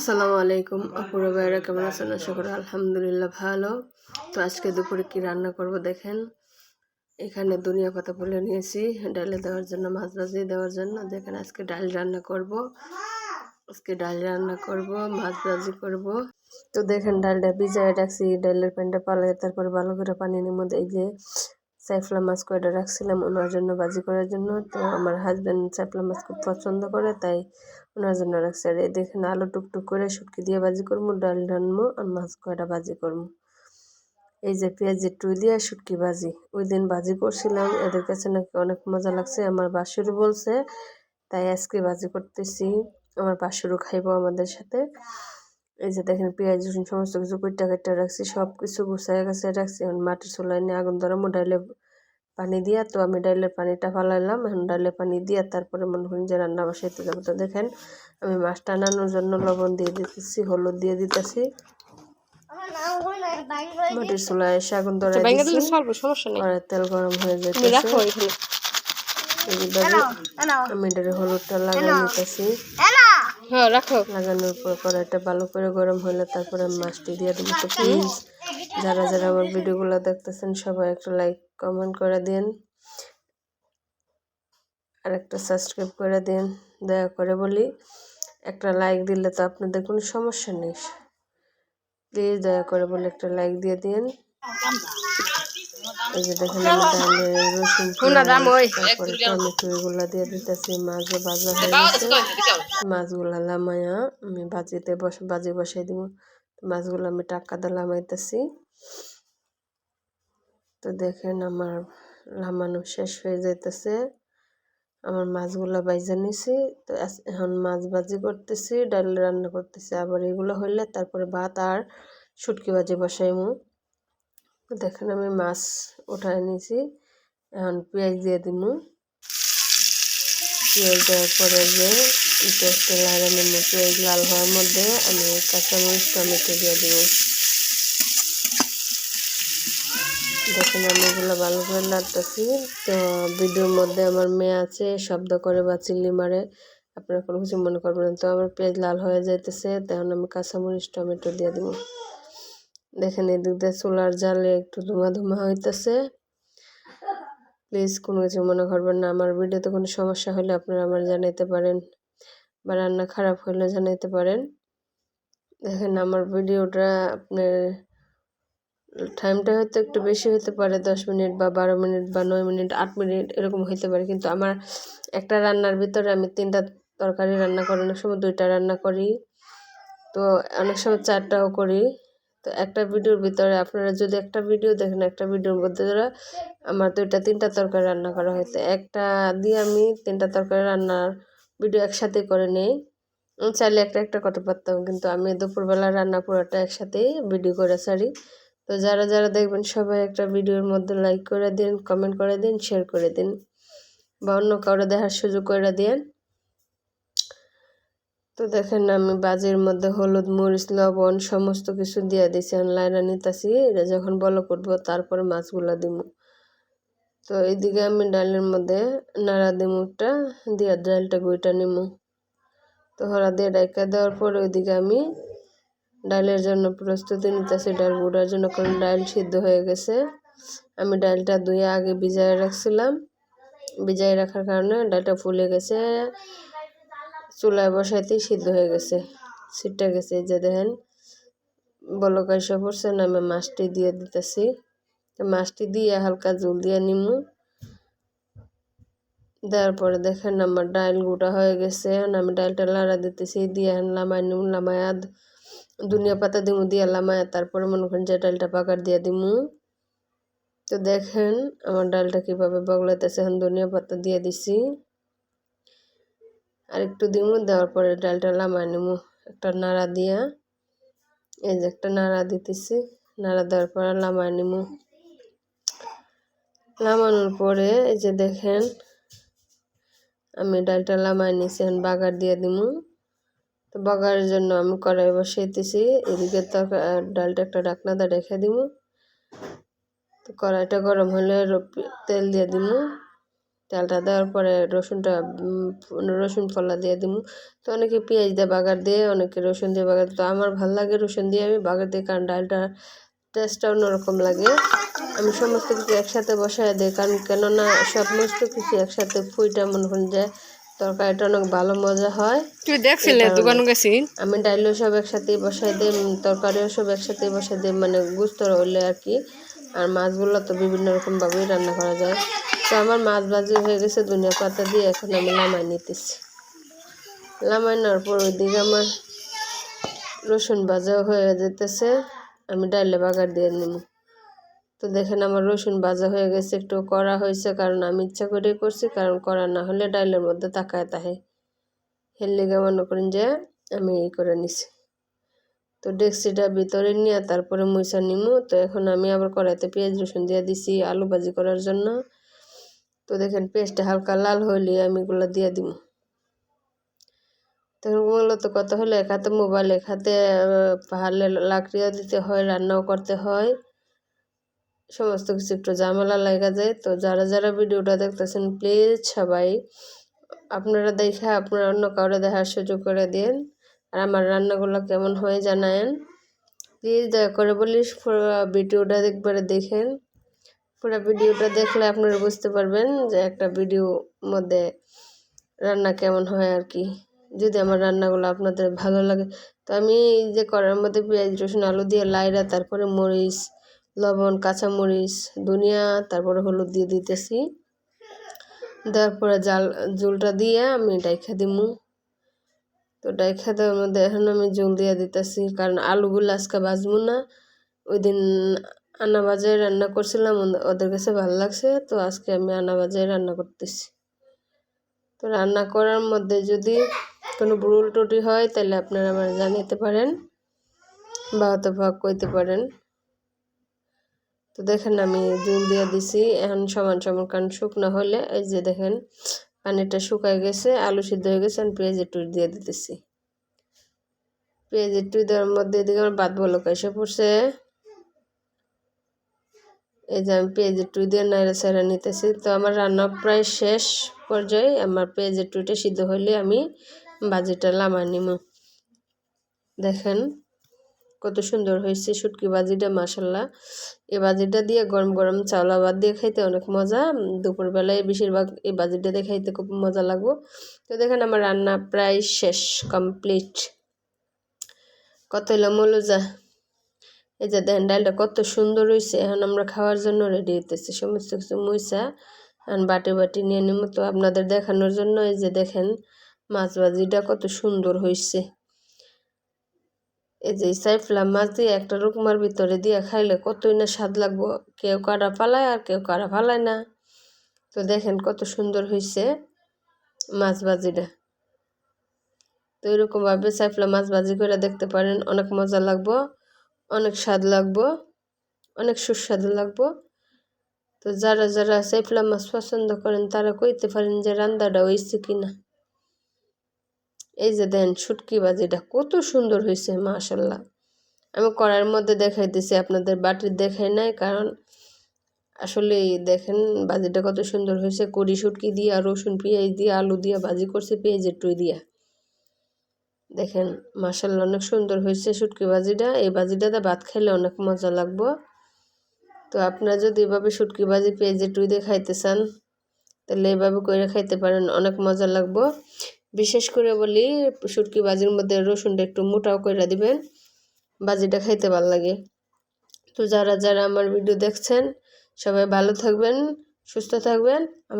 আসসালামু আলাইকুম। আপুরা ভাইরা কেমন আছেন? আশা করি আলহামদুলিল্লাহ ভালো। তো আজকে দুপুরে কি রান্না করব দেখেন। এখানে দুনিয়া পাতা বলে নিয়েছি ডালে দেওয়ার জন্য মাছ ভাজি দেওয়ার জন্য। দেখেন আজকে ডাল রান্না করব। আজকে ডাল রান্না করব মাছ ভাজি করব। তো দেখেন ডালটা ভিজায় রাখছি ডালের প্যানটা পালাই তারপর ভালো করে পানির মধ্যে এই যে সাইফলা মাছ কয়টা রাখছিলাম ওনার জন্য বাজি করার জন্য। তো আমার হাজব্যান্ড সাইফলা মাছ খুব পছন্দ করে, তাই ওনার জন্য রাখছি। আর এই দেখেন আলু টুকটুক করে শুটকি দিয়ে বাজি করব, ডাল রানবো আর মাছ কয়টা বাজি করব। এই যে পেঁয়াজের টুই দিয়ে শুটকি ভাজি ওই দিন ভাজি করছিলাম, এদের কাছে নাকি অনেক মজা লাগছে। আমার বাসুরও বলছে, তাই আজকে ভাজি করতেছি, আমার বাসুরও খাইবো আমাদের সাথে। এই যে দেখেন পেঁয়াজ রসুন সমস্ত কিছু কুইটা কাটা রাখছি সব কিছু গুছাই গাছে রাখছি। এখন মাটির চুলায় নিয়ে আগুন ধরামো ডাইলে পানি দিয়া তো আমি ডাইলের পানিটা ফালাইলাম এখন ডাইলে পানি দিয়া তারপরে মনে করেন যে রান্না বসাইতে যাব। তো দেখেন আমি মাছটা আনানোর জন্য লবণ দিয়ে দিতেছি হলুদ দিয়ে দিতেছি। মাটির চুলায় এসে আগুন ধরাই দিচ্ছি তেল গরম হয়ে যেতেছে আমি এটারে হলুদটা লাগিয়ে নিতেছি। হ্যাঁ লাগানোর পর কড়াইটা ভালো করে গরম হলে তারপরে মাছটি দিয়ে দেবো তো প্লিজ যারা যারা আমার ভিডিওগুলো দেখতেছেন, সবাই একটা লাইক কমেন্ট করে দিন। আর একটা সাবস্ক্রাইব করে দিন। দয়া করে বলি, একটা লাইক দিলে তো আপনাদের কোনো সমস্যা নেই। প্লিজ দয়া করে বলে একটা লাইক দিয়ে দিন। এই যে দেখেন আমি রসুন তারপরে টমেটো এগুলো দিয়ে দিতেছি মাছও ভাজা হয়ে গেছে। মাছগুলা লামায়া আমি বাজিতে বস বাজি বসাই দিব। মাছগুলো আমি টাকা দিয়ে লামাইতেছি। তো দেখেন আমার লামানো শেষ হয়ে যাইতেছে। আমার মাছগুলো বাইজা নিছি। তো এখন মাছ ভাজি করতেছি ডাল রান্না করতেছি। আবার এগুলো হইলে তারপরে ভাত আর শুটকি ভাজি বসাইমু। দেখেন, আমি মাছ উঠায় নিয়েছি। এখন পেঁয়াজ দিয়ে দিব। পেঁয়াজ দেওয়ার পরে যে পেঁয়াজটা লাড়া নেব পেঁয়াজ লাল হওয়ার মধ্যে আমি কাঁচামরিচ, টমেটো দিয়ে দিব। দেখেন, আমি এগুলো ভালো করে লাড়তেছি তো ভিডিওর মধ্যে আমার মেয়ে আছে, শব্দ করে বা চিল্লি মারে। আপনারা কোনো কিছু মনে করবেন তো আমার পেঁয়াজ লাল হয়ে যাইতেছে তখন আমি কাঁচামরিচ, টমেটো দিয়ে দিব। দেখেন এদিক দিয়ে চুলার জালে একটু ধুমা ধুমা হইতেছে। প্লিজ কোনো কিছু মনে করবেন না, আমার ভিডিওতে কোনো সমস্যা হলে আপনারা আমার জানাইতে পারেন বা রান্না খারাপ হলে জানাইতে পারেন। দেখেন আমার ভিডিওটা আপনার টাইমটা হয়তো একটু বেশি হতে পারে, দশ মিনিট বা বারো মিনিট বা নয় মিনিট, আট মিনিট এরকম হইতে পারে। কিন্তু আমার একটা রান্নার ভিতরে আমি তিনটা তরকারি রান্না করি, অনেক সময় দুইটা রান্না করি। তো অনেক সময় চারটাও করি। তো একটা ভিডিওর ভিতরে আপনারা যদি একটা ভিডিও দেখেন, একটা ভিডিওর মধ্যে ধরো আমার দুইটা, তিনটা তরকারি রান্না করা হয়েছে। একটা দিয়ে আমি তিনটা তরকারি রান্নার ভিডিও একসাথে করে নেই। চাইলে একটা একটা করতে পারতাম কিন্তু আমি দুপুরবেলা রান্না পুরোটা একসাথেই ভিডিও করে সারি তো যারা যারা দেখবেন সবাই একটা ভিডিওর মধ্যে লাইক করে দিন কমেন্ট করে দিন শেয়ার করে দিন, বা অন্য কারও দেখার সুযোগ করে দিন। তো দেখেন আমি বাজির মধ্যে হলুদ, মরিচ, লবণ সমস্ত কিছু দিয়ে দিছি। লাইনা নিতেছি এটা যখন বলো করব তারপরে মাছগুলো দিব তো এইদিকে আমি ডালের মধ্যে নাড়া দিমুটা দিয়ে ডালটা গুইটা নিমু। তো হরা দিয়ে ডাইকা দেওয়ার পর ওইদিকে আমি ডালের জন্য প্রস্তুতি নিতেছি, ডাল গুঁড়ার জন্য, কারণ ডাল সিদ্ধ হয়ে গেছে। আমি ডালটা ধুয়ে আগে ভিজায় রাখছিলাম। ভিজায় রাখার কারণে ডালটা ফুলে গেছে। চুলায় বসাইতেই সিদ্ধ হয়ে গেছে। সিটটা গেছে যে দেখেন, বলক এসে পড়ছে না আমি মাছটি দিয়ে দিতেছি। মাছটি দিয়ে হালকা জল দিয়ে নিমু। দেওয়ার পরে দেখেন আমার ডাল গোটা হয়ে গেছে আমি ডালটা লাড়া দিতেছি, দিয়ে লামাই নিমু, লামায়া দুনিয়া পাতা দিমু, দিয়ে লামায়া তারপরে মনে করেন যে ডালটা পাকার দিয়ে দিমু। তো দেখেন আমার ডালটা কীভাবে বগলাইতেছে এখন ধনিয়া পাতা দিয়ে দিছি। আর একটু দিমু দেওয়ার পরে ডালটা লামাই নিমু। একটা নাড়া দিয়া, এই যে একটা নাড়া দিতেছি, নাড়া দেওয়ার পরে লামাই নিমু। লামানোর পরে এই যে দেখেন, আমি ডালটা লামাই নিছি এখন বাগার দিয়ে দিমু। তো বাগারের জন্য আমি কড়াই বসাইতেছি এদিকে তো ডালটা একটা ডাকনা দিয়ে রেখে দিমু। তো কড়াইটা গরম হলে তেল দিয়ে দিমু। তেলটা দেওয়ার পরে রসুনটা রসুন ফলা দিয়ে দিব তো অনেকে পেঁয়াজ দিয়ে বাগার দিয়ে অনেকে রসুন দিয়ে বাগার তো আমার ভালো লাগে রসুন দিয়ে আমি বাগার দিই কারণ ডালটা টেস্টটা অন্যরকম লাগে। আমি সমস্ত কিছু একসাথে বসায় দিই কারণ কেননা সমস্ত কিছু একসাথে ফুইটা মনে করেন যে তরকারিটা অনেক ভালো মজা হয়। তুই দেখছিলে দোকানে গেছি? আমি ডাইলও সব একসাথেই বসাই দিই তরকারিও সব একসাথেই বসাই দিই মানে গুস্তর হইলে আর কি। আর মাছগুলো তো বিভিন্ন রকমভাবেই রান্না করা যায়। তো আমার মাছ ভাজি হয়ে গেছে, ধনিয়া পাতা দিয়ে এখন আমি লামাই নিতেছি। লামাই নেওয়ার পর ওইদিকে আমার রসুন ভাজাও হয়ে যেতেছে, আমি ডাইলে বাগার দিয়ে নিব তো দেখেন আমার রসুন ভাজা হয়ে গেছে, একটু কড়া হয়েছে, কারণ আমি ইচ্ছা করেই করছি, কারণ কড়া না হলে ডাইলের মধ্যে তাকায় তাহে। এর লেগে মনে করেন যে আমি এই করে নিছি। তো ডেক্সিটা ভিতরে নিয়ে তারপরে মুইসা নিমু, তো এখন আমি আবার কড়াইতে পেঁয়াজ রসুন দিয়ে দিছি, আলু ভাজি করার জন্য। তো দেখেন পেঁয়াজটা হালকা লাল হইলে আমি এগুলো দিয়ে দিব। তখন মূলত কথা হলো? এক হাতে মোবাইল, এক হাতে পাহাড়ে লাকড়িও দিতে হয়, রান্নাও করতে হয়। সমস্ত কিছু একটু ঝামেলা লাগা যায়। তো যারা যারা ভিডিওটা দেখতেছেন প্লিজ সবাই আপনারা দেখে আপনারা অন্য কাউরে দেখার সুযোগ করে দিন। আর আমার রান্নাগুলো কেমন হয় জানায়েন। প্লিজ দয়া করে বলিস ভিডিওটা একবারে দেখেন। পুরো ভিডিওটা দেখলে আপনারা বুঝতে পারবেন যে একটা ভিডিও মধ্যে রান্না কেমন হয় আর কি। যদি আমার রান্নাগুলো আপনাদের ভালো লাগে, তো আমি যে করার মধ্যে পেঁয়াজ, রসুন, আলু দিয়ে লাইরা, তারপরে মরিচ, লবণ কাঁচা মরিচ ধনিয়া, তারপরে হলুদ দিয়ে দিতেছি। দেওয়ার পরে জাল, জুলটা দিয়ে আমি ডাইখা দিমু। তো ডাইখা দেওয়ার মধ্যে এখন আমি জল দিয়ে দিতেছি, কারণ আলুগুলো আজকে ভাজবো না। ওই দিন আনা বাজায় রান্না করছিলাম ওদের- কাছে ভালো লাগছে, তো আজকে আমি আনা বাজায় রান্না করতেছি। তো রান্না করার মধ্যে যদি কোনো ভুল টুটি হয়, তাহলে আপনারা আমার জানাতে পারেন বা অথবা কইতে পারেন। তো দেখেন আমি জল দিয়ে দিছি, এখন সমান সমান কারণ শুকনো হলে, এই যে দেখেন পানিটা শুকায় গেছে, আলু সিদ্ধ হয়ে গেছে আমি পেঁয়াজের টুই দিয়ে দিতেছি। পেঁয়াজের টুই দেওয়ার মধ্যে এদিকে আমার বাদ বলক এসে পড়ছে। এই যে আমি পেঁয়াজের টুই দিয়ে নাইড়া সাইড়া নিতেছি। তো আমার রান্না প্রায় শেষ পর্যায়ে আমার পেঁয়াজের টুইটা সিদ্ধ হলে আমি বাজিটা লামা নিব দেখেন কত সুন্দর হয়েছে শুটকি বাজিটা মাসাল্লাহ এই বাজিটা দিয়ে গরম গরম চাউল আবার দিয়ে খাইতে অনেক মজা। দুপুরবেলায় বেশিরভাগ এই বাজিটা দিয়ে খাইতে খুব মজা লাগবো। তো দেখেন আমার রান্না প্রায় শেষ কমপ্লিট কত হইল মৌলজা? এই যে দেখেন ডালটা কত সুন্দর হয়েছে এখন আমরা খাওয়ার জন্য রেডি হইতেছি। সমস্ত কিছু মুইসা এখন বাটি বাটি নিয়ে নিব তো আপনাদের দেখানোর জন্য এই যে দেখেন, মাছ ভাজিটা কত সুন্দর হয়েছে এই যে সাইফলা মাছ দিয়ে একটা রুকমার ভিতরে দিয়ে খাইলে কতই না স্বাদ লাগবো। কেউ কারা ফালায় আর কেউ কারা ফালায় না। তো দেখেন কত সুন্দর হয়েছে মাছ ভাজিটা। তো এরকমভাবে সাইফলা মাছ ভাজি করে দেখতে পারেন, অনেক মজা লাগবো। অনেক স্বাদ লাগবো, অনেক সুস্বাদু লাগবো। তো যারা যারা সাইফলা মাছ পছন্দ করেন, তারা কইতে পারেন যে রান্দাটা হয়েছে কিনা। এই যে দেন শুটকি বাজিটা কত সুন্দর হয়েছে মাশাল্লাহ। আমি কড়াইয়ের মধ্যে দেখাই দিছি আপনাদের বাটির দেখাই নাই, কারণ আসলে দেখেন বাজিটা কত সুন্দর হয়েছে কড়ি শুটকি দিয়ে, রসুন, পেঁয়াজ দিয়ে, আলু দিয়ে, ভাজি করছে পেঁয়াজের টুই দিয়া। দেখেন মাসাল্লাহ অনেক সুন্দর হয়েছে শুটকি ভাজিটা এই ভাজিটাতে ভাত খাইলে অনেক মজা লাগবো। তো আপনারা যদি এভাবে শুটকি ভাজি পেঁয়াজের টুই দিয়ে খাইতে চান, তাহলে এভাবে করে খাইতে পারেন, অনেক মজা লাগবো। বিশেষ করে বলি, শুটকি ভাজির মধ্যে রসুনটা একটু মোটাও করে দিবেন ভাজিটা খাইতে ভালো লাগে। তো যারা যারা আমার ভিডিও দেখছেন, সবাই ভালো থাকবেন, সুস্থ থাকবেন। আমার